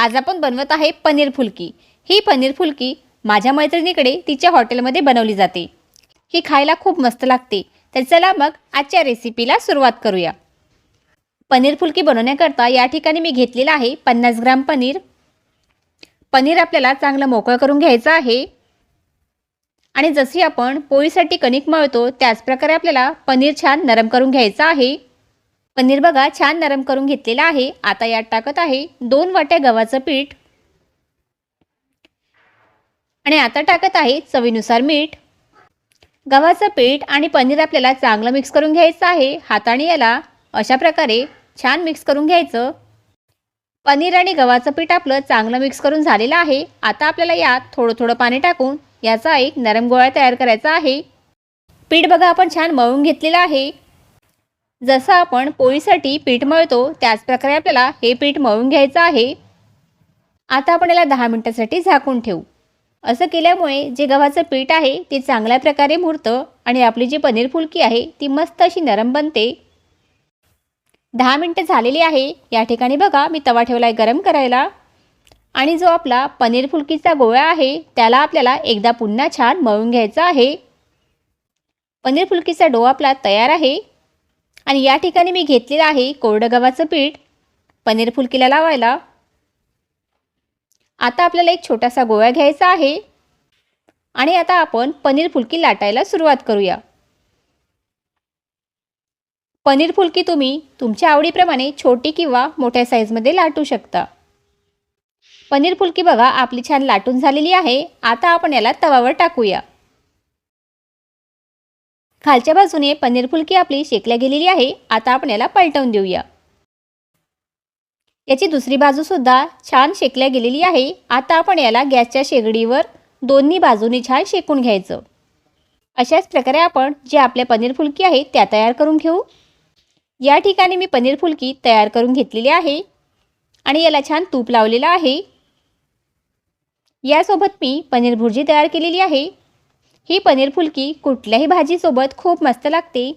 आज आपण बनवत आहे पनीर फुलकी. ही पनीर फुलकी माझ्या मैत्रिणीकडे तिच्या हॉटेलमध्ये बनवली जाते. ही खायला खूप मस्त लागते. तर चला मग आजच्या रेसिपीला सुरुवात करूया. पनीर फुलकी बनवण्याकरता या ठिकाणी मी घेतलेलं आहे पन्नास ग्राम पनीर. पनीर आपल्याला चांगलं मोकळं करून घ्यायचं आहे. आणि जशी आपण पोळीसाठी कणिक मळतो त्याचप्रकारे आपल्याला पनीर छान नरम करून घ्यायचं आहे. पनीर बघा छान नरम करून घेतलेलं आहे. आता यात टाकत आहे दोन वाट्या गव्हाचं पीठ. आणि आता टाकत आहे चवीनुसार मीठ. गव्हाचं पीठ आणि पनीर आपल्याला चांगलं मिक्स करून घ्यायचं आहे. हाताने याला अशा प्रकारे छान मिक्स करून घ्यायचं. पनीर आणि गव्हाचं पीठ आपलं चांगलं मिक्स करून झालेलं आहे. आता आपल्याला यात थोडं थोडं पाणी टाकून याचा एक नरम गोळा तयार करायचा आहे. पीठ बघा आपण छान मळून घेतलेलं आहे. जसं आपण पोळीसाठी पीठ मळतो त्याचप्रकारे आपल्याला हे पीठ मळून घ्यायचं आहे. आता आपण याला दहा मिनटासाठी झाकून ठेवू. असं केल्यामुळे जे गव्हाचं पीठ आहे ते चांगल्या प्रकारे मुरतं आणि आपली जी पनीर फुलकी आहे ती मस्त अशी नरम बनते. दहा मिनटं झालेली आहे. या ठिकाणी बघा मी तवा ठेवला आहे गरम करायला. आणि जो आपला पनीर फुलकीचा गोळा आहे त्याला आपल्याला एकदा पुन्हा छान मळून घ्यायचा आहे. पनीर फुलकीचा डो आपला तयार आहे. आणि या ठिकाणी मी घेतलेलं आहे कोरडं गव्हाचं पीठ. पनीर फुलकीला लावायला. आता आपल्याला एक छोटासा गोळा घ्यायचा आहे. आणि आता आपण पनीर फुलकी लाटायला सुरुवात करूया. पनीर फुलकी तुम्ही तुमच्या आवडीप्रमाणे छोटी किंवा मोठ्या साईजमध्ये लाटू शकता. पनीर फुलकी बघा आपली छान लाटून झालेली आहे. आता आपण याला तवावर टाकूया. खालच्या बाजूने पनीर फुलकी आपली शेकल्या गेलेली आहे. आता आपण याला पलटवून देऊया. याची दुसरी बाजूसुद्धा छान शेकल्या गेलेली आहे. आता आपण याला गॅसच्या शेगडीवर दोन्ही बाजूनी छान शेकून घ्यायचं. अशाच प्रकारे आपण जे आपल्या पनीर फुलकी आहे त्या तयार करून घेऊ. या ठिकाणी मी पनीर फुलकी तयार करून घेतलेली आहे. आणि याला छान तूप लावलेलं आहे. यासोबत मी पनीर भुर्जी तयार केलेली आहे. ही पनीर फुलकी कुठल्याही भाजीसोबत खूप मस्त लागते.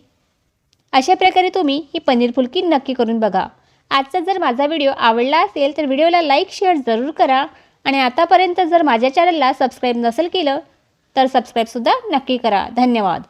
अशा प्रकारे तुम्ही ही पनीर फुलकी नक्की करून बघा. आजचा जर माझा व्हिडिओ आवडला असेल तर व्हिडिओला लाईक शेअर जरूर करा. आणि आतापर्यंत जर माझ्या चॅनलला सबस्क्राईब नसेल केलं तर सबस्क्राईबसुद्धा नक्की करा. धन्यवाद.